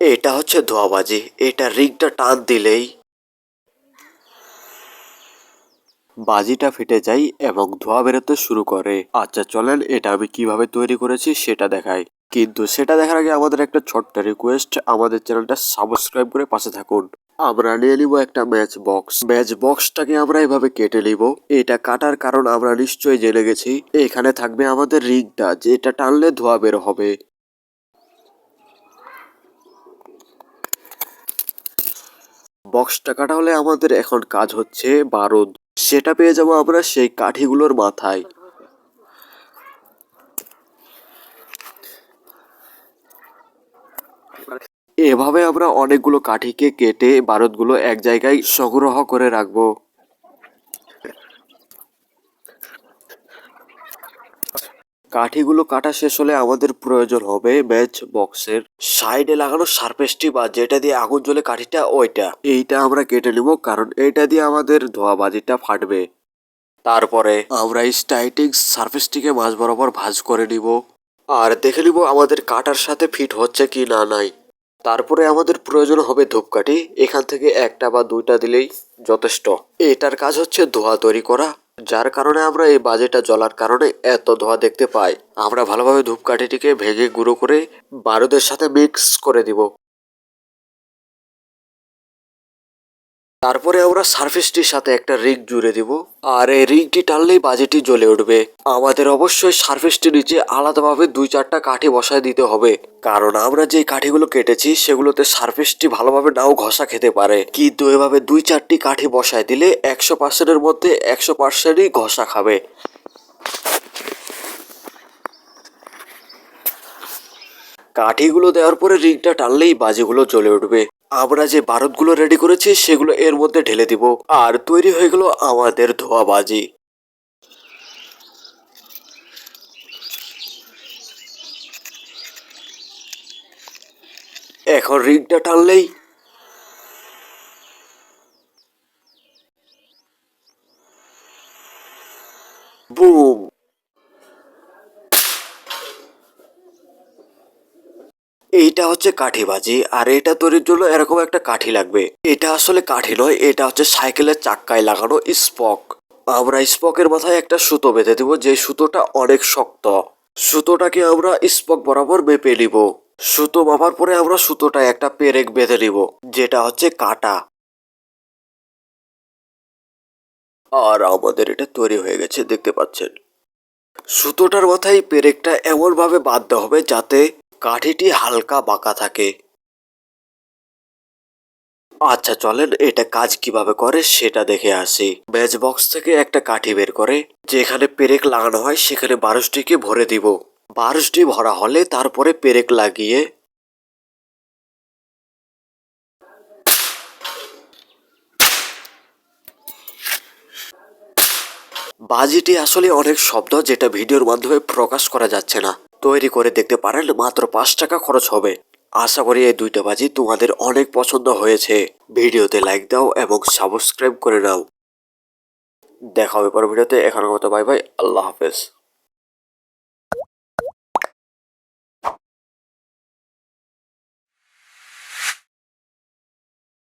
এটা হচ্ছে ধোয়াবাজি। এটা রিংটা টান দিলেই বাজিটা ফেটে যায় এবং ধোয়া বেরোতে শুরু করে। আচ্ছা চলেন, এটা আমি কীভাবে তৈরি করেছি সেটা দেখাই। কিন্তু সেটা দেখার আগে আমাদের একটা ছোট্ট রিকোয়েস্ট আমাদের চ্যানেলটা সাবস্ক্রাইব করে পাশে থাকুন। আমরা নিয়ে নিব একটা ম্যাচ বক্স ম্যাচ বক্সটাকে আমরা এভাবে কেটে নিব। এটা কাটার কারণ আমরা নিশ্চয়ই জেনে গেছি। এখানে থাকবে আমাদের রিংটা, যেটা টানলে ধোয়া বের হবে। বক্সটা কাটা হলে আমাদের এখন কাজ হচ্ছে বারুদ সেটা পেয়ে যাব আমরা সেই কাঠিগুলোর মাথায়। এভাবে আমরা অনেকগুলো কাঠিকে কেটে বারুদগুলো এক জায়গায় সংগ্রহ করে রাখব। কাঠিগুলো কাটা শেষ হলে আমাদের প্রয়োজন হবে ম্যাচ বক্সের সাইডে লাগানো সারফেসটি বা যেটা দিয়ে আগুন জ্বলে কাঠিটা ওইটা। এইটা আমরা কেটে নিব, কারণ এইটা দিয়ে আমাদের ধোয়া বাজিটা ফাটবে। তারপরে আমরা এই স্টাইটিং সারফেসটিকে মাঝ বরাবর ভাঁজ করে নিব। আর দেখে নিব আমাদের কাটার সাথে ফিট হচ্ছে কি না নাই। তারপরে আমাদের প্রয়োজন হবে ধূপকাঠি। এখান থেকে একটা বা দুইটা দিলেই যথেষ্ট। এটার কাজ হচ্ছে ধোঁয়া তৈরি করা। যার কারণে আমরা এই বাজেটা জ্বলার কারণে এত ধোঁয়া দেখতে পাই। আমরা ভালোভাবে ধূপকাঠিটিকে ভেঙে গুঁড়ো করে বারুদের সাথে মিক্স করে দিব। তারপরে আমরা সার্ফেসটির সাথে একটা রিং জুড়ে দিব। আর এই রিংটি টানলেই বাজেটি জ্বলে উঠবে। আমাদের অবশ্যই সার্ফেসটির নিচে আলাদাভাবে দুই চারটা কাঠি বসায় দিতে হবে। কারণ আমরা যে কাঠিগুলো কেটেছি, সেগুলোতে সার্ফেসটি ভালোভাবে নাও ঘষা খেতে পারে। কিন্তু এভাবে দুই চারটি কাঠি বসায় দিলে একশো পার্সেন্টের মধ্যে একশো পার্সেন্টই ঘষা খাবে। কাঠিগুলো দেওয়ার পরে রিংটা টানলেই বাজিগুলো জ্বলে উঠবে। আমরা যে বারুদগুলো রেডি করেছি, সেগুলো এর মধ্যে ঢেলে দিব। আর তৈরি হয়ে গেল আমাদের ধোয়া বাজি এখন রিংটা টানলেই বুম। এইটা হচ্ছে কাঠি বাজি আর এটা তৈরির জন্য এরকম একটা কাঠি লাগবে। এটা আসলে কাঠি নয়, এটা হচ্ছে সাইকেলের চাক্কায় লাগানো স্পক। আমরা স্পকের মাথায় একটা সুতো বেঁধে দিব, যে সুতোটা অনেক শক্ত। সুতোটাকে আমরা স্পক বরাবর মেপে নিব। সুতো মাপার পরে আমরা সুতোটা একটা পেরেক বেঁধে নিব, যেটা হচ্ছে কাটা। আর আমাদের এটা তৈরি হয়ে গেছে, দেখতে পাচ্ছেন। সুতোটার মাথায় পেরেকটা এমনভাবে বাঁধতে হবে যাতে কাঠিটি হালকা বাঁকা থাকে। আচ্ছা চলেন এটা কাজ কীভাবে করে সেটা দেখে আসি। ম্যাচ বক্স থেকে একটা কাঠি বের করে, যেখানে পেরেক লাগানো হয় সেখানে বারুসটিকে ভরে দিব। বারুসটি ভরা হলে তারপরে পেরেক লাগিয়ে বাজিটি আসলে অনেক শব্দ যেটা ভিডিওর মাধ্যমে প্রকাশ করা যাচ্ছে না। তৈরি করে দেখতে পারেন মাত্র পাঁচ টাকা খরচ হবে। আশা করি এই দুইটা বাজি তোমাদের অনেক পছন্দ হয়েছে। ভিডিওতে লাইক দাও এবং সাবস্ক্রাইব করে নাও। দেখা হবে পর ভিডিওতে। এখন মতো বাই বাই আল্লাহ হাফেজ।